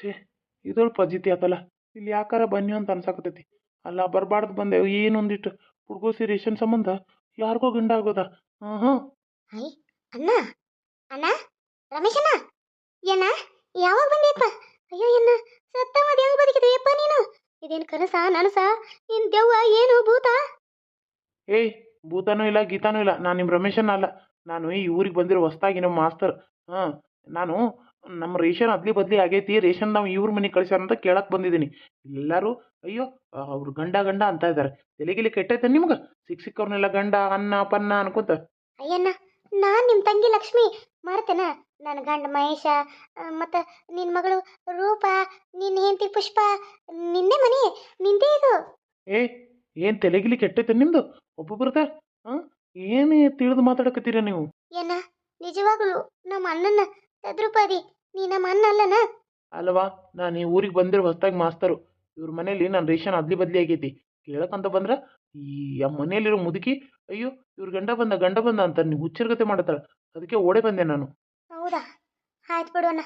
ಛೇ ಇದೊಳ್ ಪಜಿತಿ ಆತಲ್ಲ. ಇಲ್ಲಿ ಯಾಕಾರ ಬನ್ನಿ ಅಂತ ಅನ್ಸಾಕತೈತಿ ಅಲ್ಲ ಬರಬಾರ್ದು ಬಂದೆ ಏನೊಂದಿಟ್ಟು ಹುಡುಗು ರೇಷನ್ ಸಂಬಂಧ? ಯಾರಿಗೋ ಗಂಡ ಆಗೋದ? ಹಾಂ ಹಾಂ ಐ ಅಣ್ಣ ಅಣ್ಣ ರಮೇಶಣ್ಣ. ಏನ ಯಾವಾಗ ಬಂದಿಯಪ್ಪ? ಅಯ್ಯೋ ಎನ್ನ ಸತ್ತಮದ ಹೆಂಗ್ ಬದುಕಿದ್ವಿಯಪ್ಪ ನೀನು. ಇದೇನು ಕನಸ ನನಸ? ಏನ್ ದೆವ್ವ ಏನು ಭೂತ? ಏಯ್ ಭೂತಾನೂ ಇಲ್ಲ ಗೀತಾನೂ ಇಲ್ಲ. ನಾನು ನಿಮ್ಮ ರಮೇಶನ್ ಅಲ್ಲ. ನಾನು ಈ ಊರಿಗೆ ಬಂದಿರೋ ಹೊಸ್ದಾಗಿ ನಮ್ಮ ಮಾಸ್ತರ್. ಹಾಂ ನಾನು ನಮ್ಮ ರೇಷನ್ ಅದ್ಲಿ ಬದ್ಲಿ ಆಗೈತಿ ರೇಷನ್ ನಾವು ಇವ್ರ ಮನೆಗೆ ಕಳ್ಸ್ಯಾರ ಅಂತ ಕೇಳಕ್ಕೆ ಬಂದಿದ್ದೀನಿ ಎಲ್ಲರೂ ಅಯ್ಯೋ ಅವ್ರು ಗಂಡ ಗಂಡ ಅಂತ ಇದ್ದಾರೆ ತಲೆಗಿಲಿ ಕೆಟ್ಟೈತೆ ನಿಮ್ಗೆ? ಸಿಕ್ ಸಿಕ್ಕವ್ರನ್ನೆಲ್ಲ ಗಂಡ ಅನ್ನ ಪನ್ನ ಅನ್ಕೊಂತ? ಅಯ್ಯಣ್ಣ ನಾನ್ ನಿಮ್ ತಂಗಿ ಲಕ್ಷ್ಮಿ. ಮಾಡ್ತೇನ? ನನ್ನ ಗಂಡ ಮಹೇಶ ಮತ್ತ ನಿನ್ ಮಗಳು ರೂಪ ನಿನ್ನ ಹೆಂಡತಿ ಪುಷ್ಪ ನಿನ್ನೆ ಮನೆ ನಿಂದೇ ಇದು. ಏ ಏನು ತಲೆಗಿಲಿ ಕೆಟ್ಟೈತೆ ನಿಮ್ದು? ಒಬ್ಬೊಬ್ರದ ಹಾಂ ಏನು ತಿಳಿದು ಮಾತಾಡಕತ್ತೀರ ನೀವು? ಏನ ನಿಜವಾಗ್ಲು ನಮ್ಮ ಅಣ್ಣನ ತದ್ರೂಪಾದಿ ನೀ ನಮ್ಮ ಅಣ್ಣ ಅಲ್ಲನ? ಅಲ್ವಾ ನಾನು ಈ ಊರಿಗೆ ಬಂದಿರೋ ಹೊಸ್ದಾಗಿ ಮಾಸ್ತರು. ಇವ್ರ ಮನೇಲಿ ನಾನು ರೇಷನ್ ಅದ್ಲಿ ಬದ್ಲಿ ಆಗೈತಿ. ಕೇಳಕ್ಕಂತ ಬಂದ್ರೆ ಈ ಆ ಮನೇಲಿರೋ ಮುದುಕಿ ಅಯ್ಯೋ ಇವ್ರ ಗಂಡ ಬಂದ ಗಂಡ ಬಂದ ಅಂತ ನೀವು ಹುಚ್ಚರ್ಗತೆ ಮಾಡತ್ತಾಳೆ ಅದಕ್ಕೆ ಓಡೆ ಬಂದೆ ನಾನು. ಹೌದಾ? ಆಯ್ತು ಬಿಡೋಣ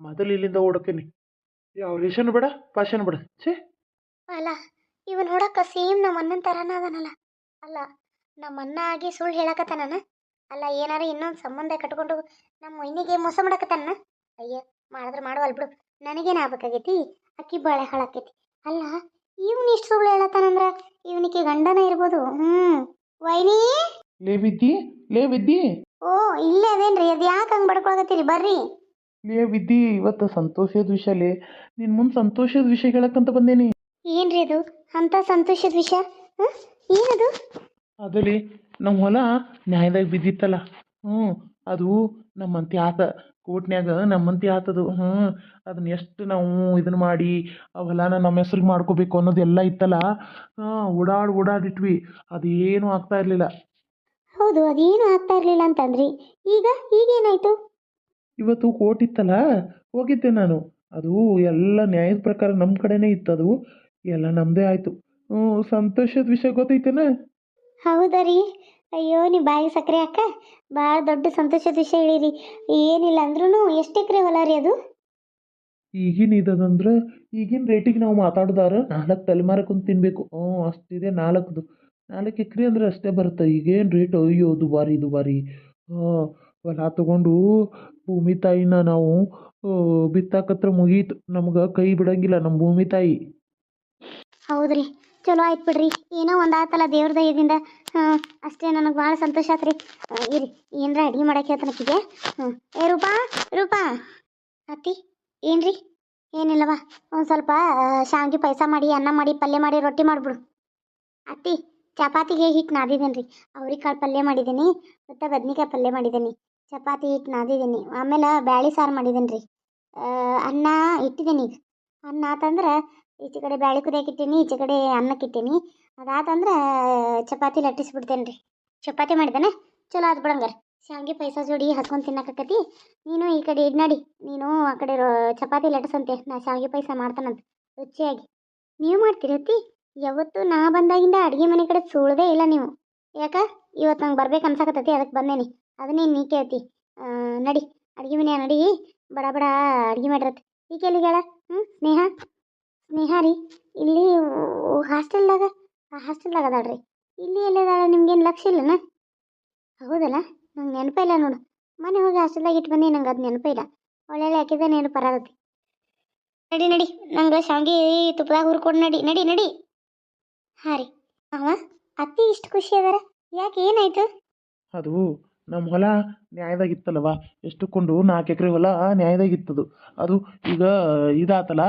ಮೊದಲು ಇಲ್ಲಿಂದ ಓಡಕ್ಕೇನಿ. ಯಾವ ರೇಷನ್ ಬೇಡ ಪಾಷನ್ ಬೇಡ. ಛೇ! ಅಲ್ಲ ಇವ್ ನೋಡಕ್ಕ ಸೇಮ್ ನಮ್ಮ ಅಣ್ಣನ ತರಾನ ಅದನಲ್ಲ. ಅಲ್ಲ ನಮ್ಮ ಅಣ್ಣ ಆಗಿ ಸುಳ್ಳು ಹೇಳಕತ್ತಾನ ಅಲ್ಲ ಏನಾರ ಇನ್ನೊಂದು ಸಂಬಂಧ ಕಟ್ಕೊಂಡು ನಮ್ಮ ಮೈನಿಗೆ ಮೋಸ ಮಾಡಕತ್ತಾನ? ಅಯ್ಯ ಮಾಡಿದ್ರೆ ಮಾಡುವಲ್ ಬಿಡು. ನನಗೇನು ಆಗ್ಬೇಕಾಗೈತಿ? ಅಕ್ಕಿ ಬಾಳೆ ಹಾಳಾಕೈತಿ ಅಲ್ಲ ಇವ್ನು ಇಷ್ಟು ಸುಳ್ಳು ಹೇಳತ್ತಾನಂದ್ರ ಇವನಿಗೆ ಗಂಡನ ಇರ್ಬೋದು? ಹ್ಞೂ ವೈನಿ? ಲೇ ಲೇಬಿದ್ದಿ ಲೇ ವಿದ್ಯಿ ಓ ಇಲ್ಲೇ ಅದೇನ್ರಿ? ಅದು ಯಾಕೆ ಹಂಗೆ ಬಡ್ಕೊಳಕತ್ತೀರಿ? ಬರ್ರಿ. ಲೇ ವಿದ್ಯಿ ಇವತ್ತು ಸಂತೋಷದ ವಿಷಯ ಲೇ. ನಿನ್ನ ಮುಂದೆ ಸಂತೋಷದ ವಿಷಯ ಹೇಳಕ್ಕಂತ ಬಂದೇನಿ. ಏನ್ರಿ ಅದು? ಅಂತ ಸಂತೋಷದ ವಿಷಯ? ಹ್ಞೂ ಏನದು? ಅದಲ್ಲಿ ನಮ್ಮ ಹೊಲ ನ್ಯಾಯದಾಗ ಬಿದ್ದಿತ್ತಲ್ಲ. ಹ್ಞೂ ಅದು ನಮ್ಮಂತೆ ಆತ ಕೋರ್ಟ್ನ್ಯಾಗ ನಮ್ಮಂತೆ ಆತದು. ಹ್ಞೂ ಅದನ್ನ ಎಷ್ಟು ನಾವು ಇದನ್ನ ಮಾಡಿ ಆ ಹೊಲನ ನಮ್ಮ ಹೆಸ್ರಿಗೆ ಮಾಡ್ಕೋಬೇಕು ಅನ್ನೋದೆಲ್ಲ ಇತ್ತಲ್ಲ. ಹಾಂ ಓಡಾಡಿ ಓಡಾಡಿಟ್ವಿ ಅದೇನೂ ಆಗ್ತಾ ಇರಲಿಲ್ಲ. ಹೌದು ಅದೇನು ಆಗ್ತಾ ಇರಲಿಲ್ಲ ಅಂತಂದ್ರಿ. ಈಗ ಈಗೇನಾಯ್ತು? ಇವತ್ತು ಕೋರ್ಟ್ ಇತ್ತಲ್ಲ ಹೋಗಿದ್ದೆ ನಾನು. ಅದು ಎಲ್ಲ ನ್ಯಾಯದ ಪ್ರಕಾರ ನಮ್ಮ ಕಡೆನೇ ಇತ್ತದು. ಎಲ್ಲ ನಮ್ಮದೇ ಆಯಿತು. ಹ್ಞೂ ಸಂತೋಷದ ವಿಷಯ ಗೊತ್ತೈತೇನ? ಹೌದಾ ರೀ? ಅಯ್ಯೋ ನೀ ಬಾಯಿ ಸಕ್ಕರೆ ಅಕ್ಕ ಬಹಳ ದೊಡ್ಡ ಸಂತೋಷದ ವಿಷಯ ಹೇಳಿರಿ. ಏನಿಲ್ಲ ಅಂದ್ರೂ ಎಷ್ಟು ಎಕರೆ ಹೊಲ ರೀ ಅದು? ಈಗಿನ ಇದಂದ್ರೆ ಈಗಿನ ರೇಟಿಗೆ ನಾವು ಮಾತಾಡ್ದಾರ ನಾಲ್ಕು ತಲೆಮಾರ ಕುಂತು ತಿನ್ನಬೇಕು ಹ್ಞೂ ಅಷ್ಟಿದೆ ನಾಲ್ಕದು. ನಾಲ್ಕು ಎಕರೆ ಅಂದ್ರೆ ಅಷ್ಟೇ ಬರುತ್ತೆ? ಈಗೇನು ರೇಟ್ ಅಯ್ಯೋ ದುಬಾರಿ ದುಬಾರಿ. ಹೊಲ ತಗೊಂಡು ಭೂಮಿ ತಾಯಿನ ನಾವು ಬಿತ್ತಾಕತ್ರ ಮುಗೀತು. ನಮ್ಗೆ ಕೈ ಬಿಡಂಗಿಲ್ಲ ನಮ್ಮ ಭೂಮಿ ತಾಯಿ. ಹೌದ್ರಿ. ಚಲೋ ಆಯ್ತು ಬಿಡ್ರಿ. ಏನೋ ಒಂದು ಆತಲ್ಲ ದೇವ್ರ ದಯದಿಂದ. ಅಷ್ಟೇ ನನಗೆ ಭಾಳ ಸಂತೋಷ ಆತ್ರಿ. ಇರಿ, ಏನರ ಅಡ್ಗೆ ಮಾಡಕ್ಕೆ ಹೇಳ್ತಾನಕ್ಕಿಗೆ ಹ್ಞೂ ಏ, ರೂಪಾ ರೂಪಾ. ಅತ್ತಿ, ಏನ್ರಿ? ಏನಿಲ್ಲವ, ಒಂದು ಸ್ವಲ್ಪ ಶಾವಿಗೆ ಪಾಯಸ ಮಾಡಿ, ಅನ್ನ ಮಾಡಿ, ಪಲ್ಯ ಮಾಡಿ, ರೊಟ್ಟಿ ಮಾಡಿಬಿಡು ಅತ್ತಿ, ಚಪಾತಿಗೆ ಹಿಟ್ಟು ನಾದಿದ್ದೀನಿ ರೀ ಅವ್ರಿಕಾಳು ಪಲ್ಯ ಮಾಡಿದ್ದೀನಿ ಮತ್ತು ಬದ್ನಿಕಾಯಿ ಪಲ್ಯ ಮಾಡಿದ್ದೀನಿ ಚಪಾತಿ ಹಿಟ್ಟು ನಾದಿದ್ದೀನಿ ಆಮೇಲೆ ಬ್ಯಾಳಿ ಸಾರು ಮಾಡಿದ್ದೀನಿ ರೀ ಅನ್ನ ಇಟ್ಟಿದ್ದೀನಿ ಈಗ. ಅನ್ನ ಆತಂದ್ರೆ ಈಚೆ ಕಡೆ ಬ್ಯಾಳಿ ಕುದಿಯಕ್ಕೆ ಇಟ್ಟೀನಿ ಈಚೆ ಕಡೆ ಅನ್ನಕ್ಕಿಟ್ಟೀನಿ ಅದಾತಂದ್ರೆ, ಚಪಾತಿ ಲಟ್ಟಿಸ್ಬಿಡ್ತೇನೆ ರೀ ಚಪಾತಿ ಮಾಡಿದಾನೆ? ಚಲೋ ಆದ್ ಬಿಡಂಗಾರ. ಶಾವಿಗೆ ಪಾಯಸ ಜೋಡಿ ಹಸ್ಕೊಂಡು ತಿನ್ನಕತ್ತಿ. ನೀನು ಈ ಕಡೆ ಇಡ್ನಾಡಿ ನೀನು ಆ ಕಡೆ ಚಪಾತಿ ಲಟ್ಟಿಸಂತೆ. ನಾ ಶಾವಿಗೆ ಪಾಯಸ ಮಾಡ್ತಾನಂತ. ರುಚಿಯಾಗಿ. ನೀವು ಮಾಡ್ತಿರತ್ತಿ ಯಾವತ್ತು ನಾ ಬಂದಾಗಿಂದ ಅಡುಗೆ ಮನೆ ಕಡೆ ಸುಳ್ದೇ ಇಲ್ಲ ನೀವು. ಯಾಕ? ಇವತ್ತು ನಂಗೆ ಬರ್ಬೇಕು ಅನ್ಸಕತ್ತೈತಿ ಅದಕ್ಕೆ ಬಂದೇನಿ. ಅದನ್ನೇ ನೀ ಕೇಳ್ತಿ. ನಡಿ. ಅಡುಗೆ ಮನೆ ನಡಿ. ಬಡ ಬಡ ಅಡುಗೆ ಮಾಡಿರತ್ತೆ. ಈ ಕೇಳಿಗಳ ಹ್ಞೂ ಸ್ನೇಹ? ಸ್ನೇಹ ರೀ, ಇಲ್ಲಿ ಹಾಸ್ಟೆಲ್ದಾಗ ಹಾಸ್ಟೆಲ್ದಾಗ ಅದಾಳ್ರಿ. ಇಲ್ಲಿ ಎಲ್ಲಿದಾಳ ನಿಮ್ಗೇನು ಲಕ್ಷ್ಯ ಇಲ್ಲನ? ಹೌದಲ್ಲ? ನಂಗೆ ನೆನಪಿಲ್ಲ ನೋಡು. ಮನೆ ಹೋಗಿ ಹಾಸ್ಟೆಲ್ದಾಗ ಇಟ್ಟು ಬಂದಿ ನಂಗೆ ಅದು ನೆನಪಿಲ್ಲ ಇಲ್ಲ. ಒಳ್ಳೆ ಹಾಕಿದ್ರೆ ನೆನಪು ಬರತೈತಿ ನಡಿ ನಡಿ. ನಂಗೆ ಶಾವಿಗೆ ತುಪ್ಪದಾಗ ಹುರ್ಕೊಂಡು ನಡಿ. ನಡಿ ನಡಿ. ಹಾಂ ರೀ. ಅವ ಅತ್ತಿ ಇಷ್ಟು ಖುಷಿ ಅದಾರ. ಯಾಕೆ ಏನಾಯ್ತು? ಅದು ನಮ್ಮ ಹೊಲ ನ್ಯಾಯದಾಗಿತ್ತಲ್ಲವ? ಎಷ್ಟಕ್ಕೊಂಡು ನಾಲ್ಕು ಎಕರೆ ಹೊಲ ನ್ಯಾಯದಾಗಿತ್ತದು. ಅದು ಈಗ ಇದಾತಲ್ಲ?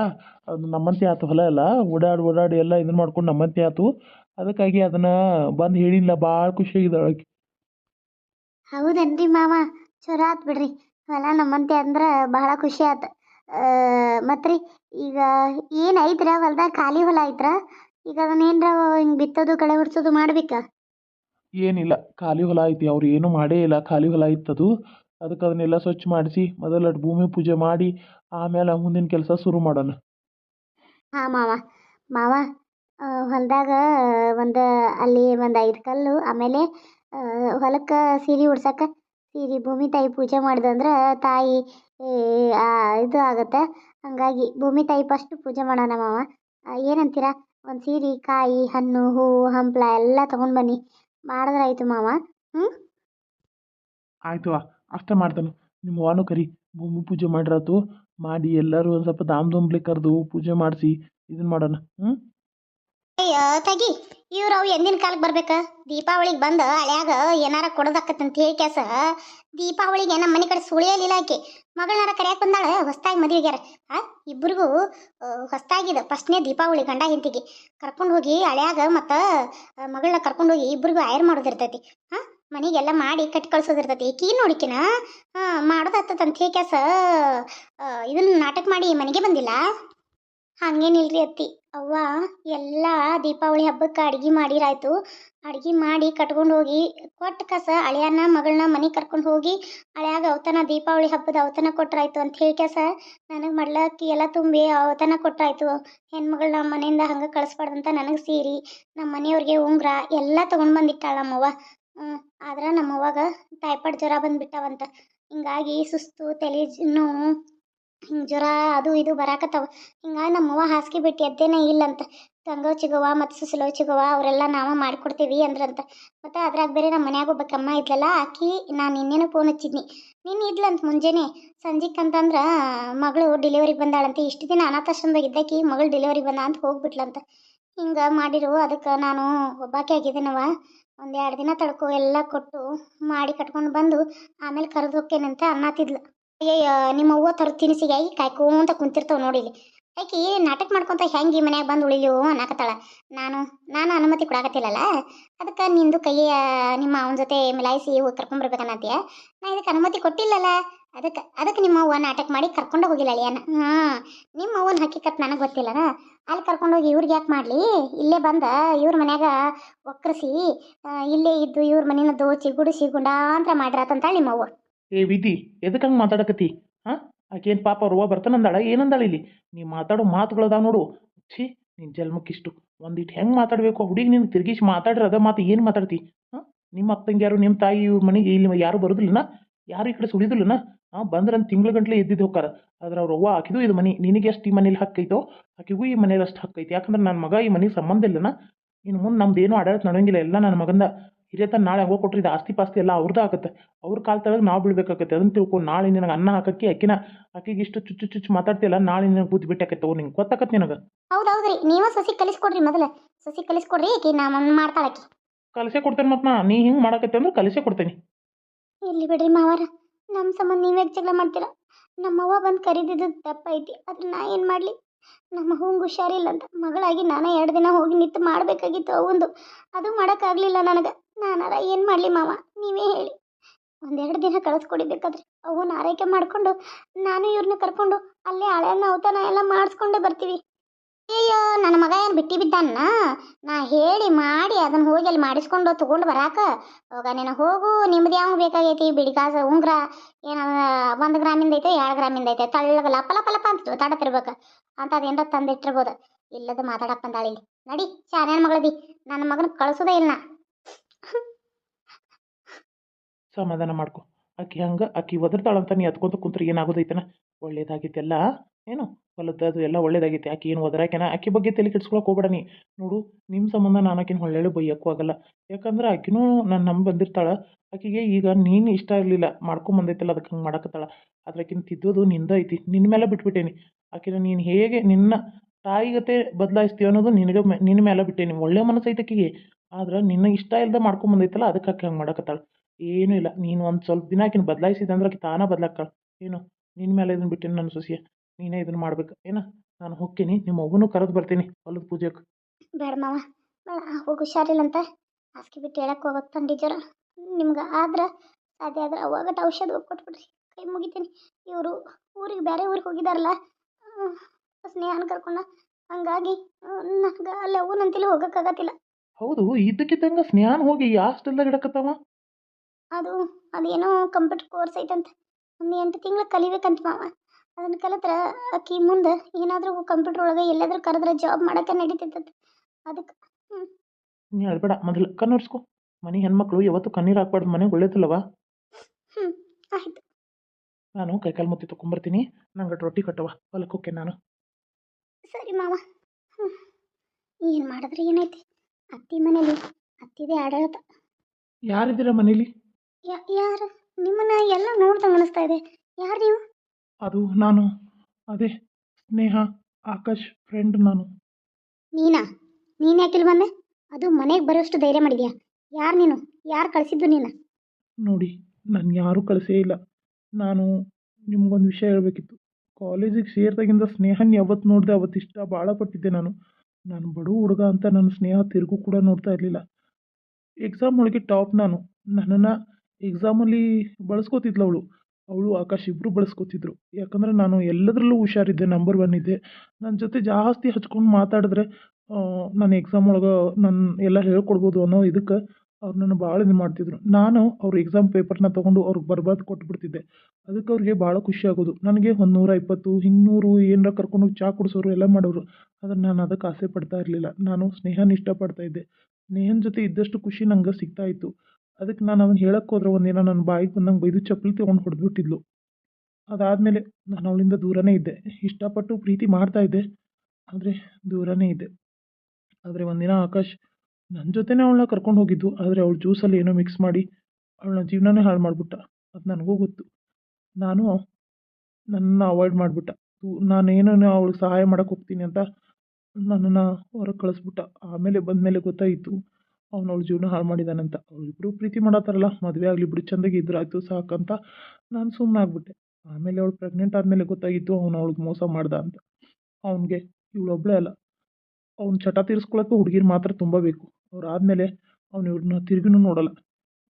ಅದು ನಮ್ಮಂತೆ ಆತು ಹೊಲ ಎಲ್ಲ. ಓಡಾಡಿ ಓಡಾಡಿ ಎಲ್ಲ ಇದನ್ನ ಮಾಡ್ಕೊಂಡು ನಮ್ಮಂತೆ ಆತು. ಅದಕ್ಕಾಗಿ ಅದನ್ನ ಬಂದು ಹೇಳಿಲ್ಲ. ಭಾಳ ಖುಷಿಯಾಗಿದ್ದಾಳೆ ಆಕಿ. ಹೌದನ್ರಿ ಮಾವ? ಚಲೋ ಆತ್ ಬಿಡ್ರಿ. ಹೊಲ ನಮ್ಮಂತೆ ಅಂದ್ರೆ ಬಹಳ ಖುಷಿ ಆತ. ಮತ್ತು ರೀ ಈಗ ಏನು ಐತ್ರ ಹೊಲ್ದಾಗ? ಖಾಲಿ ಹೊಲ ಐತ್ರ? ಈಗ ಅದನ್ನ ಏನರ ಹಿಂಗೆ ಬಿತ್ತೋದು, ಕಳೆ ಹೊಡ್ಸೋದು ಮಾಡ್ಬೇಕಾ? ಏನಿಲ್ಲ, ಖಾಲಿ ಹೊಲ ಐತಿ, ಅವ್ರು ಏನೂ ಮಾಡೇ ಇಲ್ಲ, ಖಾಲಿ ಹೊಲ ಇತ್ತದು. ಅದಕ್ಕೆ ಅದನ್ನೆಲ್ಲ ಸ್ವಚ್ಛ ಮಾಡಿಸಿ, ಮೊದಲ ಅಟ್ ಭೂಮಿ ಪೂಜೆ ಮಾಡಿ ಆಮೇಲೆ ಮುಂದಿನ ಕೆಲಸ ಶುರು ಮಾಡೋಣ. ಹಾಂ ಮಾವ. ಮಾವ ಹೊಲದಾಗ, ಒಂದು, ಅಲ್ಲಿ ಒಂದು ಐದು ಕಲ್ಲು, ಆಮೇಲೆ ಹೊಲಕ್ಕೆ ಸೀರೆ ಉಡ್ಸಕ್ಕೆ ಸೀರೆ ಭೂಮಿ ತಾಯಿ ಪೂಜೆ ಮಾಡಿದಂದ್ರೆ ತಾಯಿ ಇದು ಆಗುತ್ತೆ. ಹಂಗಾಗಿ ಭೂಮಿ ತಾಯಿ ಫಸ್ಟ್ ಪೂಜೆ ಮಾಡೋಣ ಮಾವ. ಏನಂತೀರಾ? ಒಂದು ಸೀರೆ, ಕಾಯಿ, ಹಣ್ಣು, ಹೂವು, ಹಂಪ್ಲ ಎಲ್ಲ ತೊಗೊಂಡು ಬನ್ನಿ. ಮಾಡಿದ್ರಾಯ್ತು ಮಾವ. ಹ್ಞೂ ಆಯ್ತು ಅಷ್ಟೇ ಮಾಡ್ತಾನೆ ನಿಮ್ಮ ವಾನು ಕರಿ ಭೂಮಿ ಪೂಜೆ ಮಾಡಿರತ್ತು ಮಾಡಿ ಎಲ್ಲರೂ ಒಂದು ಸ್ವಲ್ಪ ದಾಮ್ ದುಂಬ್ಲಿ ಕರೆದು ಪೂಜೆ ಮಾಡಿಸಿ ಇದನ್ನ ಮಾಡೋಣ. ಹ್ಞೂ ಅಯ್ಯೋ ತಗಿ. ಇವ್ರು ಅವು ಎಂದಿನ ಕಾಲಕ್ಕೆ ಬರ್ಬೇಕ? ದೀಪಾವಳಿಗೆ ಬಂದು ಹಳ್ಯಾಗ ಏನಾರ ಕೊಡೋದಕ್ಕತ್ತಂತ ಹೇಳಿ ಕ್ಯಾಸ ದೀಪಾವಳಿಗೆ ನಮ್ಮ ಮನೆ ಕಡೆ ಸುಳಿಯಲಿಲ್ಲ ಆಕೆ. ಮಗಳನ್ನಾರ ಕರೆಯಕ್ಕೆ ಬಂದಾಳೆ ಹೊಸ್ದಾಗಿ ಮದುವೆಗ್ಯಾರ ಆ ಇಬ್ಬರಿಗೂ ಹೊಸ್ದಾಗಿದೆ ಫಸ್ಟ್ನೇ ದೀಪಾವಳಿ ಗಂಡ ಹಿಂತಿಗೆ ಕರ್ಕೊಂಡು ಹೋಗಿ ಹಳ್ಯಾಗ ಮತ್ತು ಮಗಳನ್ನ ಕರ್ಕೊಂಡು ಹೋಗಿ ಇಬ್ಬರಿಗೂ ಆಯರ್ ಮಾಡೋದಿರ್ತೈತಿ ಹಾಂ ಮನೆಗೆಲ್ಲ ಮಾಡಿ ಕಟ್ಟಿ ಕಳ್ಸೋದಿರ್ತೈತಿ ಈಕಿ ನೋಡಿಕಿನ? ಹಾಂ ಮಾಡೋದಾಗ್ತದಂತ ಹೇಳಿ ಕ್ಯಾಸ ಇದನ್ನ ನಾಟಕ ಮಾಡಿ ಮನೆಗೆ ಬಂದಿಲ್ಲ? ಹಂಗೇನಿಲ್ರಿ ಅತ್ತಿ. ಅವ್ವ, ಎಲ್ಲ ದೀಪಾವಳಿ ಹಬ್ಬಕ್ಕೆ ಅಡ್ಗೆ ಮಾಡಿರಾಯ್ತು. ಅಡ್ಗೆ ಮಾಡಿ ಕಟ್ಕೊಂಡು ಹೋಗಿ, ಕೊಟ್ಟ ಕಸ ಅಳಿಯನ ಮಗಳನ್ನ ಮನೆ ಕರ್ಕೊಂಡು ಹೋಗಿ ಅಳ್ಯಾಗ ಅವತನ ದೀಪಾವಳಿ ಹಬ್ಬದ ಅವತನ ಕೊಟ್ರಾಯ್ತು ಅಂತ ಹೇಳಿ ಕೆಸ ನನಗೆ ಮಡ್ಲಕ್ಕಿ ಎಲ್ಲ ತುಂಬಿ ಅವತನ ಕೊಟ್ರಾಯ್ತು. ಹೆಣ್ಮಗಳನ್ನ ಮನೆಯಿಂದ ಹಂಗೆ ಕಳಿಸ್ಬಾರ್ದಂತ ನನಗೆ ಸೀರೆ ನಮ್ಮ ಮನೆಯವ್ರಿಗೆ ಉಂಗುರ ಎಲ್ಲ ತೊಗೊಂಡು ಬಂದಿಟ್ಟಾಳ ನಮ್ಮವ್ವ ಆದ್ರೆ ನಮ್ಮವ್ವಾಗ ಟೈಫಾಯ್ಡ್ ಜ್ವರ ಬಂದುಬಿಟ್ಟವಂತ. ಹಿಂಗಾಗಿ ಸುಸ್ತು, ತಲೆ ನೋವು ಜ್ವರ ಅದು ಇದು ಬರಾಕತ್ತಾವ. ಹಿಂಗಾಗಿ ನಮ್ಮವ್ವ ಹಾಸಿಗೆ ಬಿಟ್ಟು ಎದ್ದೇನೆ ಇಲ್ಲಂತ. ತಂಗೋ ಚಿಗವ್ವ ಮತ್ತು ಸುಸಲವ್ ಚಿಗವ್ವ ಅವರೆಲ್ಲ ನಾವ ಮಾಡಿಕೊಡ್ತೀವಿ ಅಂದ್ರಂತ. ಮತ್ತೆ ಅದ್ರಾಗ ಬೇರೆ ನಮ್ಮ ಮನ್ಯಾಗ ಒಬ್ಬ ಅಮ್ಮ ಇದ್ಲಲ್ಲ, ಆಕಿ ನಾನು ನಿನ್ನೇನು ಫೋನ್ ಹಚ್ಚಿದ್ನಿ. ನಿನ್ನ ಇದ್ಲಂತ ಮುಂಜಾನೆ? ಸಂಜಿಕ್ ಅಂತಂದ್ರೆ ಮಗಳು ಡೆಲಿವರಿಗೆ ಬಂದಾಳಂತೆ. ಇಷ್ಟು ದಿನ ಅನಾಥಾಶ್ರಮದಾಗ ಇದ್ದಾಕಿ ಮಗಳು ಡೆಲಿವರಿ ಬಂದ ಅಂತ ಹೋಗ್ಬಿಟ್ಲಂತ. ಹಿಂಗೆ ಮಾಡಿರು, ಅದಕ್ಕೆ ನಾನು ಒಬ್ಬಾಕಿ ಆಗಿದ್ದೀನವ ಒಂದು ಎರಡು ದಿನ ತಡ್ಕೊ, ಎಲ್ಲ ಕೊಟ್ಟು ಮಾಡಿ ಕಟ್ಕೊಂಡು ಬಂದು ಆಮೇಲೆ ಕರೆದು ಹೋಕ್ಕೇನಂತ ಅನ್ನತ್ತಿದ್ಲು ಅಯ್ಯಯ್ಯ ನಿಮ್ಮ ಅವ್ವ ತರ ತಿನಿಸಿಗೆ ಐ ಕಾಯ್ಕೊಂತ ಕುಂತಿರ್ತಾವ ನೋಡಿ ಇಲ್ಲಿ. ಆಕಿ ನಾಟಕ ಮಾಡ್ಕೊಂತ ಹೆಂಗೆ ಈ ಮನ್ಯಾಗ ಬಂದು ಉಳಿಲು ಅನ್ನಕತ್ತಾಳ. ನಾನು ನಾನು ಅನುಮತಿ ಕೊಡಾಕತ್ತಿಲ್ಲಲ್ಲ ಅದಕ್ಕೆ ನಿಂದು ಕೈಯ ನಿಮ್ಮ ಅವನ ಜೊತೆ ಮಿಲಾಯಿಸಿ ಹೋಗಿ ಕರ್ಕೊಂಡ್ಬರ್ಬೇಕನ್ನತ್ತೀಯ ನಾ ಇದಕ್ಕೆ ಅನುಮತಿ ಕೊಟ್ಟಿಲ್ಲಲ್ಲ ಅದಕ್ಕೆ ಅದಕ್ಕೆ ನಿಮ್ಮ ಅವ್ವ ನಾಟಕ ಮಾಡಿ ಕರ್ಕೊಂಡು ಹೋಗಿಲ್ಲ ಅಳಿಯನ ಹಾಂ, ನಿಮ್ಮ ಅವ್ವನ ಹಕ್ಕಿಕತ್ ನನಗೆ ಗೊತ್ತಿಲ್ಲನ? ಅಲ್ಲಿ ಕರ್ಕೊಂಡೋಗಿ ಇವ್ರಿಗೆ ಯಾಕೆ ಮಾಡಲಿ? ಇಲ್ಲೇ ಬಂದ ಇವ್ರ ಮನ್ಯಾಗ ಒಕ್ಕರಿಸಿ ಇಲ್ಲೇ ಇದ್ದು ಇವ್ರ ಮನೇನ ದೋಚಿ ಗುಡಿಸಿ ಗುಂಡಾಂತರ ಮಾಡಿರತ್ತಂತಾಳೆ ನಿಮ್ಮ ಅವ್ವ. ಏ ವಿಧಿ ಎದಕ್ಕೆ ಹಂಗೆ ಮಾತಾಡಕತ್ತಿ? ಹಾಂ? ಆಕೇನು ಪಾಪ ಅವ್ರವ್ವ ಬರ್ತಾನಂದಾಳ ಏನಂದಾಳ ಇಲ್ಲಿ? ನೀ ಮಾತಾಡೋ ಮಾತುಗಳದಾವ ನೋಡು. ಛೀ ನಿನ್ನ ಜನ್ಮಕ್ಕಿಷ್ಟು ಒಂದಿಟ್ಟು ಹೆಂಗೆ ಮಾತಾಡಬೇಕು? ಹುಡುಗಿ ನೀನು ತಿರುಗಿಸಿ ಮಾತಾಡ್ರೆ ಅದ ಮಾತು ಏನು ಮಾತಾಡ್ತಿ? ಹಾಂ? ನಿಮ್ಮ ಅಪ್ಪಂಗೆ ಯಾರು, ನಿಮ್ಮ ತಾಯಿ ಇವ್ರ ಮನೆಗೆ ಇಲ್ಲಿ ಯಾರು ಬರೋದಿಲ್ಲನ? ಯಾರು ಈ ಕಡೆ ಸುಳಿದಿಲ್ಲನ? ಹಾಂ ಬಂದ್ರೆ ತಿಂಗಳ ಗಂಟ್ಲೆ ಎದ್ದಿದ್ದು ಹೋಗ್ತಾರ ಆದ್ರೆ ಅವ್ರು ಅವ್ವ ಆಕಿದು ಇದು ಮನೆ. ನಿನಗೆ ಎಷ್ಟು ಈ ಮನೇಲಿ ಹಕ್ಕೈತೋ ಆಕಿಗೂ ಈ ಮನೇಲಿ ಅಷ್ಟು ಹಕ್ಕೈತಿ ಯಾಕಂದ್ರೆ ನನ್ನ ಮಗ ಈ ಮನೆಗೆ ಸಂಬಂಧ ಇಲ್ಲನ? ಇನ್ನು ಮುಂದೆ ನಮ್ದು ಏನು ಆಡಳಿತ ನಡೆಯಂಗಿಲ್ಲ ಎಲ್ಲ ನನ್ನ ಮಗಂದ. ಹಿರಿಯತನ ನಾಳೆ ಹೋಗಿ ಇದು ಆಸ್ತಿ ಪಾಸ್ತಿ ಎಲ್ಲ ಅವ್ರದ್ದು ಆಗುತ್ತೆ. ಅವ್ರ ಕಾಲ್ ತಳಗೆ ನಾವು ಬೀಳ್ಬೇಕಾಗತ್ತೆ. ಅದನ್ನು ತಿಳ್ಕೊಂಡು ನಾಳೆ ನಿನಗೆ ಅನ್ನ ಹಾಕಕ್ಕೆ ಅಕ್ಕಿನ ಅಕ್ಕಿಗೆ ಇಷ್ಟು ಚುಚ್ಚು ಚುಚ್ಚು ಮಾತಾಡ್ತಿಲ್ಲ ನಾಳೆ ನಿನಗೆ ಬುದ್ಧಿ ಬಿಟ್ಟಾಕತ್ತೆ ನಿಂಗೆ ಗೊತ್ತಾಕತ್ತೆ ನಿನಗೆ. ಹೌದೌದ್ರಿ. ನೀವ ಸಸಿ ಕಲಿಸ್ಕೊಡ್ರಿ ಮೊದಲ. ಸಸಿ ಕಲಿಸ್ಕೊಡ್ರಿ ಆಕಿ ನಾ ಮಾಡ್ತಾಳಕಿ ಕಲಸೆ ಕೊಡ್ತೇನೆ ಮತ್ತೆ ನಾ. ನೀ ಹಿಂಗೆ ಮಾಡಕತ್ತೆ ಅಂದ್ರೆ ಕಲಸೆ ಕೊಡ್ತೇನೆ. ಇಲ್ಲಿ ಬಿಡ್ರಿ ಮಾವಾರ. ನಮ್ಮ ಸಂಬಂಧ ನೀವೇ ಜಗಳ ಮಾಡ್ತೀರಾ? ನಮ್ಮವ್ವ ಬಂದು ಕರೀದಿದ್ದು ತಪ್ಪೈತಿ ಆದ್ರೆ ನಾ ಏನು ಮಾಡಲಿ? ನಮ್ಮ ಅವ್ವಂಗೆ ಹುಷಾರಿಲ್ಲ ಅಂತ ಮಗಳಾಗಿ ನಾನೇ ಎರಡು ದಿನ ಹೋಗಿ ನಿಂತು ಮಾಡಬೇಕಾಗಿತ್ತು ಅವಂದು ಅದು ಮಾಡೋಕ್ಕಾಗಲಿಲ್ಲ ನನಗೆ. ನಾನಾರ ಏನು ಮಾಡಲಿ ಮಾವ? ನೀವೇ ಹೇಳಿ. ಒಂದೆರಡು ದಿನ ಕಳಿಸ್ಕೊಡಿಬೇಕಾದ್ರೆ ಅವನ್ನ ಆರೈಕೆ ಮಾಡಿಕೊಂಡು ನಾನು ಇವ್ರನ್ನ ಕರ್ಕೊಂಡು ಅಲ್ಲೇ ಹಳೆ ನೌತನ ಎಲ್ಲ ಮಾಡಿಸ್ಕೊಂಡೇ ಬರ್ತೀವಿ. ಅಯ್ಯೋ, ನನ್ನ ಮಗ ಏನು ಬಿಟ್ಟಿ ಬಿದ್ದಾನ? ನಾ ಹೇಳಿ ಮಾಡಿ ಅದನ್ನ ಹೋಗಿ ಅಲ್ಲಿ ಮಾಡಿಸ್ಕೊಂಡು ತಗೊಂಡು ಬರಾಕ. ಹೋಗ, ನೀನು ಹೋಗು ನಿಮ್ದು ಯಾವ ಬೇಕಾಗೈತಿ? ಬಿಡಿಗಾಸ ಉಂಗ್ರ, ಏನ ಒಂದು ಗ್ರಾಮಿಂದ ಐತೆ, ಎರಡು ಗ್ರಾಮಿಂದ ಐತೆ, ತಳ್ಳಗ ಲಪ ಲಪ ಲಪ ಅಂತ ತಾಡತಿರ್ಬೇಕು. ಅಂಥದ್ದೇನ್ರ ತಂದಿಟ್ಟಿರ್ಬೋದು ಇಲ್ಲದ ಮಾತಾಡಕ್ ಬಂದಾಳಿ ನಡಿ ಶಾನ್ಯಾನ ಮಗಳದಿ ನನ್ನ ಮಗನ ಕಳಿಸೋದೇ ಇಲ್ಲ. ಸಮಾಧಾನ ಮಾಡ್ಕೊ. ಆಕಿ ಹಂಗ, ಆಕಿ ಒದರ್ತಾಳಂತ ನೀ ಅದ್ಕೊಂತ ಕುಂತ್ರೆ ಏನಾಗೋದೈತನ? ಒಳ್ಳೇದಾಗಿತ್ತೆಲ್ಲ ಏನು? ಹೊಲದ್ದು ಅದು ಎಲ್ಲ ಒಳ್ಳೇದಾಗೈತೆ. ಆಕೆ ಏನು ಒದರಾಕೆನ ಆಕೆ ಬಗ್ಗೆ ತಲೆ ಕೆಡ್ಸ್ಕೊಳಕ್ಕೆ ಹೋಗ್ಬೇಡ ನೀ. ನೋಡು ನಿಮ್ಮ ಸಂಬಂಧ ನಾನು ಆಕಿನ ಹೊಳ್ಳೆಳು ಬೈಯಕ್ಕೂ ಆಗಲ್ಲ. ಯಾಕಂದ್ರೆ ಆಕಿನೂ ನಾನು ನಂಬಿ ಬಂದಿರ್ತಾಳೆ. ಆಕಿಗೆ ಈಗ ನೀನು ಇಷ್ಟ ಇರಲಿಲ್ಲ ಮಾಡ್ಕೊಂಬಂದೈತಲ್ಲ ಅದಕ್ಕೆ ಹಂಗೆ ಮಾಡಕತ್ತಾಳ. ಆದ್ರೆ ಆಕಿನ ತಿದ್ದೋದು ನಿಂದ ಐತಿ. ನಿನ್ನ ಮೇಲೆ ಬಿಟ್ಬಿಟ್ಟೇನಿ. ಆಕಿನ ನೀನು ಹೇಗೆ ನಿನ್ನ ತಾಯಿಗತೆ ಬದಲಾಯಿಸ್ತೀವಿ ಅನ್ನೋದು ನಿನಗೆ ನಿನ್ನ ಮೇಲೆ ಬಿಟ್ಟೇನಿ. ಒಳ್ಳೆ ಮನಸ್ಸು ಐತೆ ಆಕಿಗೆ. ಆದ್ರೆ ನಿನ್ನ ಇಷ್ಟ ಇಲ್ಲದೆ ಮಾಡ್ಕೊಂಬಂದೈತಲ್ಲ ಅದಕ್ಕೆ ಆಕೆ ಹಂಗೆ ಮಾಡಕತ್ತಾಳ. ಏನೂ ಇಲ್ಲ. ನೀನು ಒಂದು ಸ್ವಲ್ಪ ದಿನ ಆಕಿನ ಬದಲಾಯಿಸಿದೆ ಅಂದ್ರೆ ಆಕಿ ತಾನೇ ಬದಲಾಗ್ತಾಳೆ ಏನು? ನಿನ್ನ ಮೇಲೆ ಇದನ್ನು ಬಿಟ್ಟೇನಿ ನನ್ನ ಸೊಸೆಯ. ನೀನೇ ಇದನ್ನ ಮಾಡ್ಬೇಕು. ಏನ? ನಾನು ಹೋಗ್ತೀನಿ ನಿಮ್ಮ ಮಗುನೂ ಕರೆದು ಬರ್ತೀನಿ ಹೊಲದ ಪೂಜೆಗೆ. ಬೇಡ ಮಾವ ಹೋಗಿ ಹುಷಾರಿಲ್ಲ ಅಂತ ಹಾಸಿಗೆ ಬಿಟ್ಟು ಹೇಳಕ್ಕೆ ಹೋಗೋದು ತಂಡಿ ನಿಮಗೆ ಆದ್ರೆ ಸಾಧ್ಯ ಆದ್ರೆ ಅವಾಗ ಔಷಧ ಕೊಟ್ಬಿಡ್ರಿ. ಕೈ ಮುಗಿತೀನಿ. ಇವರು ಊರಿಗೆ ಬೇರೆ ಊರಿಗೆ ಹೋಗಿದಾರಲ್ಲ ಸ್ನೇಹನ ಕರ್ಕೊಂಡ. ಹಂಗಾಗಿ ನನಗೆ ಅಲ್ಲಿ ಹೋಗಕ ಹೋಗೋಕ್ಕಾಗತ್ತಿಲ್ಲ ಹೌದು ಇದ್ದಕ್ಕಿದ್ದಂಗೆ ಸ್ನೇಹಾನ್ ಹೋಗಿ ಹಾಸ್ಟೆಲ್ದಾಗ ಇಡಕತ್ತವ? ಅದು ಅದೇನೋ ಕಂಪ್ಯೂಟರ್ ಕೋರ್ಸ್ ಐತಂತ. ಒಂದು ಎಂಟು ತಿಂಗಳು ಕಲಿಬೇಕಂತ ಮಾವ. ಅದನ್ನು ಕಲಿತ್ರ ಆಕಿ ಮುಂದೆ ಏನಾದರೂ ಕಂಪ್ಯೂಟರ್ ಒಳಗೆ ಎಲ್ಲಾದರೂ ಕರೆದ್ರೆ ಜಾಬ್ ಮಾಡೋಕೆ ನಡೀತೈತಂತ ಅದಕ್ಕೆ ನೀ ಹೇಳ್ಬೇಡ ಮೊದಲು ಕಣ್ಣೊರ್ಸ್ಕೊ ಮನೆ ಹೆಣ್ಮಕ್ಳು ಯಾವತ್ತು ಕಣ್ಣೀರು ಹಾಕ್ಬಾರ್ದು ಮನೆಗೆ ಒಳ್ಳೇದಿಲ್ಲವ? ಹ್ಞೂ ಆಯ್ತು. ನಾನು ಕೈಕಾಲು ಮುತ್ತಿ ತೊಗೊಂಬರ್ತೀನಿ ನಂಗೆ ರೊಟ್ಟಿ ಕಟ್ಟವ ಹೊಲಕ್ಕೆ ನಾನು. ಸರಿ ಮಾವ ಹ್ಞೂ ಏನು ಮಾಡಿದ್ರೆ ಏನೈತಿ? ಅತ್ತಿ ಮನೇಲಿ ಅತ್ತಿದೆ ಆಡಳಿತ. ಯಾರಿದ್ದೀರಾ ಮನೇಲಿ? ಯಾರು? ನಿಮ್ಮನ್ನ ಎಲ್ಲ ನೋಡ್ದಂಗೆ ಅನಿಸ್ತಾ ಇದೆ. ಯಾರು ನೀವು? ಅದು ನಾನು ಅದೇ ಸ್ನೇಹ ಆಕಾಶ್ ಫ್ರೆಂಡ್ ನಾನು. ನೀನಾ? ನೀನು ಯಾಕಿಲ್ ಬಂದೆ? ಅದು ಮನೆಗೆ ಬರೋಷ್ಟು ಧೈರ್ಯ ಮಾಡಿದ್ಯಾ? ಯಾರು ನೀನು? ಯಾರು ಕಳಿಸಿದ್ದು ನೀನು? ನೋಡಿ ನಾನು ಯಾರೂ ಕಳಿಸೇ ಇಲ್ಲ. ನಾನು ನಿಮ್ಗೊಂದು ವಿಷಯ ಹೇಳಬೇಕಿತ್ತು. ಕಾಲೇಜಿಗೆ ಸೇರಿದಾಗಿಂದ ಸ್ನೇಹನ ಯಾವತ್ತು ನೋಡಿದೆ ಅವತ್ತು ಇಷ್ಟ ಭಾಳ ಪಟ್ಟಿದ್ದೆ ನಾನು. ನಾನು ಬಡ ಹುಡುಗ ಅಂತ ನನ್ನ ಸ್ನೇಹ ತಿರುಗು ಕೂಡ ನೋಡ್ತಾ ಇರಲಿಲ್ಲ. ಎಕ್ಸಾಮ್ ಒಳಗೆ ಟಾಪ್ ನಾನು. ನನ್ನನ್ನು ಎಕ್ಸಾಮಲ್ಲಿ ಬಳಸ್ಕೋತಿದ್ಲು ಅವಳು. ಅವಳು ಆಕಾಶ್ ಇಬ್ಬರು ಬಳಸ್ಕೊತಿದ್ರು. ಯಾಕಂದರೆ ನಾನು ಎಲ್ಲದರಲ್ಲೂ ಹುಷಾರಿದ್ದೆ ನಂಬರ್ ಒನ್ ಇದ್ದೆ. ನನ್ನ ಜೊತೆ ಜಾಸ್ತಿ ಹಚ್ಕೊಂಡು ಮಾತಾಡಿದ್ರೆ ನಾನು ಎಕ್ಸಾಮ್ ಒಳಗೆ ನಾನು ಎಲ್ಲ ಹೇಳ್ಕೊಡ್ಬೋದು ಅನ್ನೋ ಇದಕ್ಕೆ ಅವ್ರು ನನ್ನ ಭಾಳ ಇದು ಮಾಡ್ತಿದ್ರು. ನಾನು ಅವ್ರ ಎಕ್ಸಾಮ್ ಪೇಪರ್ನ ತೊಗೊಂಡು ಅವ್ರಿಗೆ ಬರ್ಬಾದ್ ಕೊಟ್ಬಿಡ್ತಿದ್ದೆ. ಅದಕ್ಕೆ ಅವ್ರಿಗೆ ಭಾಳ ಖುಷಿ ಆಗೋದು. ನನಗೆ ಒಂದು ನೂರ ಇಪ್ಪತ್ತು ಹಿಂಗೆ ಏನರ ಕರ್ಕೊಂಡೋಗಿ ಚಹಾ ಕುಡಿಸೋರು ಎಲ್ಲ ಮಾಡೋರು. ಆದರೆ ನಾನು ಅದಕ್ಕೆ ಆಸೆ ಪಡ್ತಾ ಇರಲಿಲ್ಲ. ನಾನು ಸ್ನೇಹನ ಇಷ್ಟಪಡ್ತಾ ಇದ್ದೆ. ಸ್ನೇಹನ ಜೊತೆ ಇದ್ದಷ್ಟು ಖುಷಿ ನಂಗೆ ಸಿಗ್ತಾ ಇತ್ತು. ಅದಕ್ಕೆ ನಾನು ಅವ್ನು ಹೇಳಕ್ಕೆ ಹೋದ್ರೆ ಒಂದಿನ ನನ್ನ ಬಾಯಿಗೆ ಬಂದಂಗೆ ಬೈದು ಚಪ್ಪಲಿ ತೊಗೊಂಡು ಹೊಡೆದ್ಬಿಟ್ಟಿದ್ಲು. ಅದಾದಮೇಲೆ ನಾನು ಅವಳಿಂದ ದೂರನೇ ಇದ್ದೆ. ಇಷ್ಟಪಟ್ಟು ಪ್ರೀತಿ ಮಾಡ್ತಾ ಇದ್ದೆ. ಆದರೆ ದೂರನೇ ಇದ್ದೆ. ಆದರೆ ಒಂದಿನ ಆಕಾಶ್ ನನ್ನ ಜೊತೆನೇ ಅವಳನ್ನ ಕರ್ಕೊಂಡು ಹೋಗಿದ್ದು. ಆದರೆ ಅವಳು ಜ್ಯೂಸಲ್ಲಿ ಏನೋ ಮಿಕ್ಸ್ ಮಾಡಿ ಅವಳನ್ನ ಜೀವನನೇ ಹಾಳು ಮಾಡಿಬಿಟ್ಟ. ಅದು ನನಗೂ ಗೊತ್ತು. ನಾನು ನನ್ನನ್ನು ಅವಾಯ್ಡ್ ಮಾಡಿಬಿಟ್ಟ. ಏನೋ ಅವಳಿಗೆ ಸಹಾಯ ಮಾಡೋಕ್ಕೆ ಹೋಗ್ತೀನಿ ಅಂತ ನನ್ನನ್ನು ಹೊರಗೆ ಕಳಿಸ್ಬಿಟ್ಟ. ಆಮೇಲೆ ಬಂದಮೇಲೆ ಗೊತ್ತಾಯಿತು. ಅವ್ನು ಅವಳ ಜೀವನ ಹಾಳು ಮಾಡಿದಾನಂತ ಅವಳಿಬ್ರು ಪ್ರೀತಿ ಮಾಡತ್ತಾರಲ್ಲ ಮದುವೆ ಆಗಲಿ ಬಿಡು ಚಂದಾಗಿ ಇದ್ರಾಯ್ತು ಸಾಕಂತ ನಾನು ಸುಮ್ಮನೆ ಆಗ್ಬಿಟ್ಟೆ. ಆಮೇಲೆ ಅವಳು ಪ್ರೆಗ್ನೆಂಟ್ ಆದಮೇಲೆ ಗೊತ್ತಾಗಿತ್ತು ಅವನು ಅವಳಿಗೆ ಮೋಸ ಮಾಡ್ದ ಅಂತ. ಅವನಿಗೆ ಇವಳೊಬ್ಬಳೇ ಅಲ್ಲ. ಅವ್ನ ಚಟ ತೀರಿಸ್ಕೊಳಕ್ಕೆ ಹುಡುಗಿರು ಮಾತ್ರ ತುಂಬ ಬೇಕು. ಅವ್ರು ಆದಮೇಲೆ ಅವ್ನು ಇವ್ರನ್ನ ತಿರುಗಿನೂ ನೋಡಲ್ಲ.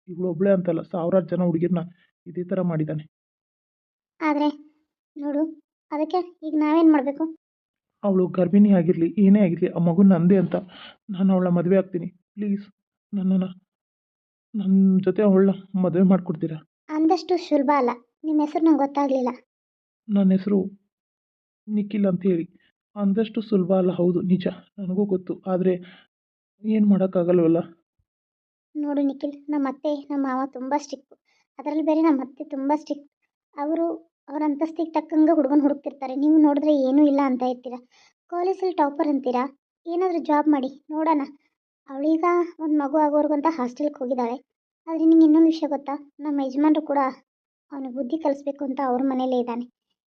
ಇವಳೊಬ್ಬಳೇ ಅಂತಲ್ಲ ಸಾವಿರಾರು ಜನ ಹುಡುಗಿರನ್ನ ಇದೇ ಥರ ಮಾಡಿದ್ದಾನೆ ಆದರೆ ನೋಡು ಅದಕ್ಕೆ ಈಗ ನಾವೇನು ಮಾಡಬೇಕು? ಅವಳು ಗರ್ಭಿಣಿ ಆಗಿರಲಿ ಏನೇ ಆಗಿರಲಿ ಆ ಮಗು ನಂದೇ ಅಂತ. ನಾನು ಅವಳ ಮದುವೆ ಆಗ್ತೀನಿ. ಪ್ಲೀಸ್ ನನ್ನನ್ನು ನನ್ನ ಜೊತೆ ಅವಳನ್ನ ಮದುವೆ ಮಾಡಿಕೊಡ್ತೀರಾ? ಅಂದಷ್ಟು ಸುಲಭ ಅಲ್ಲ. ನಿಮ್ಮ ಹೆಸರು ನಂಗೆ ಗೊತ್ತಾಗಲಿಲ್ಲ. ನನ್ನ ಹೆಸರು ನಿಖಿಲ್ ಅಂತ ಹೇಳಿ. ಅಂದಷ್ಟು ಸುಲಭ ಅಲ್ಲ ಹೌದು ನಿಜ ನನಗೂ ಗೊತ್ತು. ಆದರೆ ಏನು ಮಾಡೋಕ್ಕಾಗಲ್ವಲ್ಲ? ನೋಡು ನಿಖಿಲ್ ನಮ್ಮ ಅತ್ತೆ ನಮ್ಮ ಮಾವ ತುಂಬ ಸ್ಟ್ರಿಕ್ಟು. ಅದರಲ್ಲಿ ಬೇರೆ ನಮ್ಮ ಅತ್ತೆ ತುಂಬ ಸ್ಟ್ರಿಕ್ಟ್. ಅವರು ಅವ್ರ ಅಂತಸ್ತಿಗೆ ತಕ್ಕಂಗೆ ಹುಡುಗನ ಹುಡುಕ್ತಿರ್ತಾರೆ. ನೀವು ನೋಡಿದ್ರೆ ಏನೂ ಇಲ್ಲ ಅಂತ ಇರ್ತೀರ. ಕಾಲೇಜಲ್ಲಿ ಟಾಪರ್ ಅಂತೀರಾ? ಏನಾದರೂ ಜಾಬ್ ಮಾಡಿ ನೋಡೋಣ. ಅವಳೀಗ ಒಂದು ಮಗು ಆಗೋರ್ಗಂತ ಹಾಸ್ಟೆಲ್ಗೆ ಹೋಗಿದ್ದಾಳೆ ಆದರೆ ನಿಂಗೆ ಇನ್ನೊಂದು ವಿಷಯ ಗೊತ್ತಾ? ನಮ್ಮ ಯಜಮಾನ್ರು ಕೂಡ ಅವನಿಗೆ ಬುದ್ಧಿ ಕಲಿಸ್ಬೇಕು ಅಂತ ಅವ್ರ ಮನೇಲೇ ಇದ್ದಾನೆ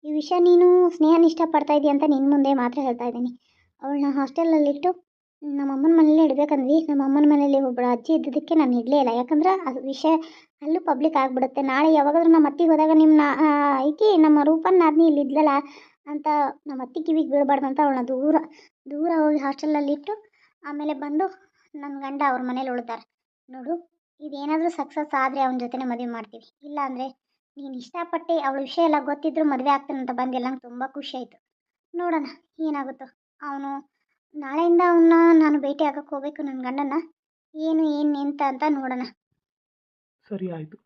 ಈ ವಿಷಯ ನೀನು ಸ್ನೇಹನ ಇಷ್ಟಪಡ್ತಾ ಇದೀಯ ಅಂತ ನಿನ್ನ ಮುಂದೆ ಮಾತ್ರ ಹೇಳ್ತಾ ಇದ್ದೀನಿ. ಅವಳನ್ನ ಹಾಸ್ಟೆಲಲ್ಲಿಟ್ಟು ನಮ್ಮ ಅಮ್ಮನ ಮನೇಲೇ ಇಡಬೇಕಂದ್ವಿ. ನಮ್ಮ ಅಮ್ಮನ ಮನೇಲಿ ಒಬ್ಬಳು ಅಜ್ಜಿ ಇದ್ದಿದ್ದಕ್ಕೆ ನಾನು ಇಡಲೇ ಇಲ್ಲ. ಯಾಕಂದ್ರೆ ಆ ವಿಷಯ ಅಲ್ಲೂ ಪಬ್ಲಿಕ್ ಆಗಿಬಿಡುತ್ತೆ. ನಾಳೆ ಯಾವಾಗಾದ್ರೂ ನಮ್ಮ ಅತ್ತಿಗೆ ಹೋದಾಗ ನಿಮ್ಮ ಐತಿ ನಮ್ಮ ರೂಪನ್ ನಾದ್ನಿ ಇಲ್ಲಿ ಇದ್ಲಲ್ಲ ಅಂತ ನಮ್ಮ ಅತ್ತಿ ಕಿವಿಗೆ ಅಂತ ಅವಳನ್ನ ದೂರ ದೂರ ಹೋಗಿ ಹಾಸ್ಟೆಲಲ್ಲಿಟ್ಟು ಆಮೇಲೆ ಬಂದು ನನ್ನ ಗಂಡ ಅವ್ರ ಮನೇಲಿ ಉಳ್ತಾರೆ. ನೋಡು, ಇದೇನಾದರೂ ಸಕ್ಸಸ್ ಆದರೆ ಅವನ ಜೊತೆನೇ ಮದುವೆ ಮಾಡ್ತೀವಿ. ಇಲ್ಲ ಅಂದರೆ ನೀನು ಇಷ್ಟಪಟ್ಟು ಅವಳ ವಿಷಯ ಎಲ್ಲ ಗೊತ್ತಿದ್ರು ಮದುವೆ ಆಗ್ತಾನಂತ ಬಂದಿಲ್ಲ, ನಂಗೆ ತುಂಬ ಖುಷಿ ಆಯಿತು. ನೋಡೋಣ, ಏನಾಗುತ್ತೋ. ಅವನು ನಾಳೆಯಿಂದ ಅವನ್ನ ನಾನು ಭೇಟಿ ಆಗಕ್ಕೆ ಹೋಗ್ಬೇಕು ನನ್ನ ಗಂಡನ ಏನು ಏನು ಎಂತ ಅಂತ ನೋಡೋಣ. ಸರಿ ಆಯಿತು.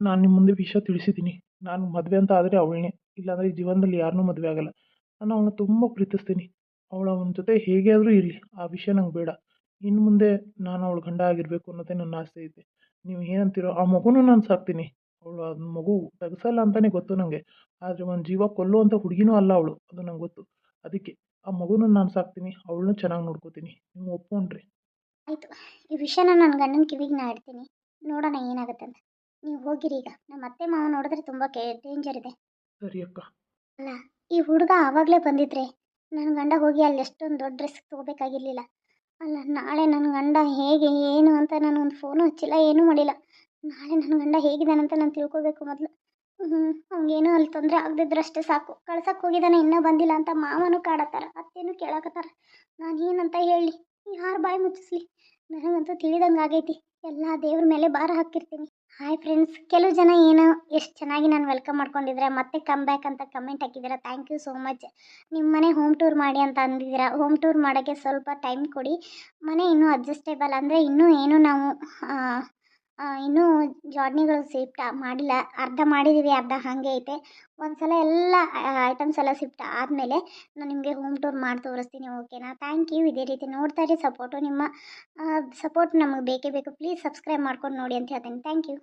ನಾನು ನಿಮ್ಮ ಮುಂದೆ ವಿಷಯ ತಿಳಿಸಿದ್ದೀನಿ ನಾನು ಮದುವೆ ಅಂತ ಆದರೆ ಅವಳನ್ನೇ. ಇಲ್ಲಾಂದರೆ ಈ ಜೀವನದಲ್ಲಿ ಯಾರನ್ನೂ ಮದುವೆ ಆಗಲ್ಲ. ನಾನು ಅವಳನ್ನ ತುಂಬ ಪ್ರೀತಿಸ್ತೀನಿ. ಅವಳು ಅವನ ಜೊತೆ ಹೇಗೆ ಆದರೂ ಇರಲಿ. ಆ ವಿಷಯ ನಂಗೆ ಬೇಡ. ಇನ್ನು ಮುಂದೆ ನಾನು ಅವಳ ಗಂಡ ಆಗಿರಬೇಕು ಅನ್ನೋದೇ ನನ್ನ ಆಸೆ ಇದೆ. ನೀವು ಏನಂತೀರೋ ಆ ಮಗುನೂ ನಾನು ಸಾಕ್ತೀನಿ. ಅವಳು ಅದು ಮಗು ತೆಗ್ಸಲ್ಲ ಅಂತಲೇ ಗೊತ್ತು ನನಗೆ ಆದರೆ ಒಂದು ಜೀವ ಕೊಲ್ಲುವಂಥ ಹುಡುಗಿನೂ ಅಲ್ಲ ಅವಳು. ಅದು ನಂಗೆ ಗೊತ್ತು. ಅದಕ್ಕೆ ಆ ಮಗುನೂ ನಾನು ಸಾಕ್ತೀನಿ ಅವಳನ್ನೂ ಚೆನ್ನಾಗಿ ನೋಡ್ಕೋತೀನಿ. ನೀವು ಒಪ್ಕೊಂಡ್ರಿ. ಆಯಿತು. ಈ ವಿಷಯನ ನನ್ನ ಗಂಡನ ಕಿವಿಗೆ ನಾ ಇಡ್ತೀನಿ ನೋಡೋಣ ಏನಾಗುತ್ತೆ ಅಂತ ನೀವು ಹೋಗಿರಿ ಈಗ. ನಮ್ಮ ಅತ್ತೆ ಮಾವ ನೋಡಿದ್ರೆ ತುಂಬ ಕೆ ಡೇಂಜರ್ ಇದೆ. ಸರಿ ಅಕ್ಕ. ಅಲ್ಲ ಈ ಹುಡುಗ ಆವಾಗಲೇ ಬಂದಿದ್ರೆ ನನ್ನ ಗಂಡ ಹೋಗಿ ಅಲ್ಲಿ ಎಷ್ಟೊಂದು ದೊಡ್ಡ ರಿಸ್ಕ್ ತೊಗೋಬೇಕಾಗಿರ್ಲಿಲ್ಲ. ಅಲ್ಲ, ನಾಳೆ ನನ್ನ ಗಂಡ ಹೇಗೆ, ಏನು ಅಂತ ನಾನು ಒಂದು ಫೋನು ಹಚ್ಚಿಲ್ಲ, ಏನೂ ಮಾಡಿಲ್ಲ. ನಾಳೆ ನನ್ನ ಗಂಡ ಹೇಗಿದ್ದಾನಂತ ನಾನು ತಿಳ್ಕೊಬೇಕು ಮೊದಲು. ಅವ್ನಿಗೇನು ಅಲ್ಲಿ ತೊಂದರೆ ಆಗದಿದ್ರೆ ಅಷ್ಟೇ ಸಾಕು. ಕಳ್ಸಕ್ಕೆ ಹೋಗಿದ್ದಾನೆ, ಇನ್ನೂ ಬಂದಿಲ್ಲ ಅಂತ ಮಾವನೂ ಕಾಡತ್ತಾರ, ಅತ್ತೇನು ಕೇಳಕತ್ತಾರ. ನಾನು ಏನಂತ ಹೇಳಲಿ ಯಾರು ಬಾಯಿ ಮುಚ್ಚಿಸ್ಲಿ. ನನಗಂತೂ ತಿಳಿದಂಗೆ ಆಗೈತಿ ಎಲ್ಲ ದೇವ್ರ ಮೇಲೆ ಭಾರ ಹಾಕಿರ್ತೀನಿ. ಹಾಯ್ ಫ್ರೆಂಡ್ಸ್ ಕೆಲವು ಜನ ಏನು ಎಷ್ಟು ಚೆನ್ನಾಗಿ ನಾನು ವೆಲ್ಕಮ್ ಮಾಡ್ಕೊಂಡಿದ್ರೆ ಮತ್ತೆ ಕಮ್ ಬ್ಯಾಕ್ ಅಂತ ಕಮೆಂಟ್ ಹಾಕಿದ್ದೀರಾ ಥ್ಯಾಂಕ್ ಯು ಸೋ ಮಚ್ ನಿಮ್ಮ ಮನೆ ಹೋಮ್ ಟೂರ್ ಮಾಡಿ ಅಂತ ಅಂದಿದ್ದೀರ ಹೋಮ್ ಟೂರ್ ಮಾಡೋಕ್ಕೆ ಸ್ವಲ್ಪ ಟೈಮ್ ಕೊಡಿ. ಮನೆ ಇನ್ನೂ ಅಡ್ಜಸ್ಟೇಬಲ್ ಅಂದರೆ ಇನ್ನೂ ಏನು ನಾವು ಇನ್ನೂ ಜಾಡ್ನಿಗಳು ಶಿಫ್ಟ್ ಮಾಡಿಲ್ಲ. ಅರ್ಧ ಮಾಡಿದ್ದೀವಿ ಅರ್ಧ ಹಾಗೆ ಐತೆ. ಒಂದು ಸಲ ಎಲ್ಲ ಐಟಮ್ಸ್ ಎಲ್ಲ ಶಿಫ್ಟ್ ಆದಮೇಲೆ ನಾನು ನಿಮಗೆ ಹೋಮ್ ಟೂರ್ ಮಾಡಿ ತೋರಿಸ್ತೀನಿ ಓಕೆನಾ ಥ್ಯಾಂಕ್ ಯು ಇದೇ ರೀತಿ ನೋಡ್ತಾ ಇರಿ ಸಪೋರ್ಟು ನಿಮ್ಮ ಸಪೋರ್ಟ್ ನಮಗೆ ಬೇಕೇ ಬೇಕು. ಪ್ಲೀಸ್ ಸಬ್ಸ್ಕ್ರೈಬ್ ಮಾಡ್ಕೊಂಡು ನೋಡಿ ಅಂತ ಹೇಳ್ತೀನಿ. Thank you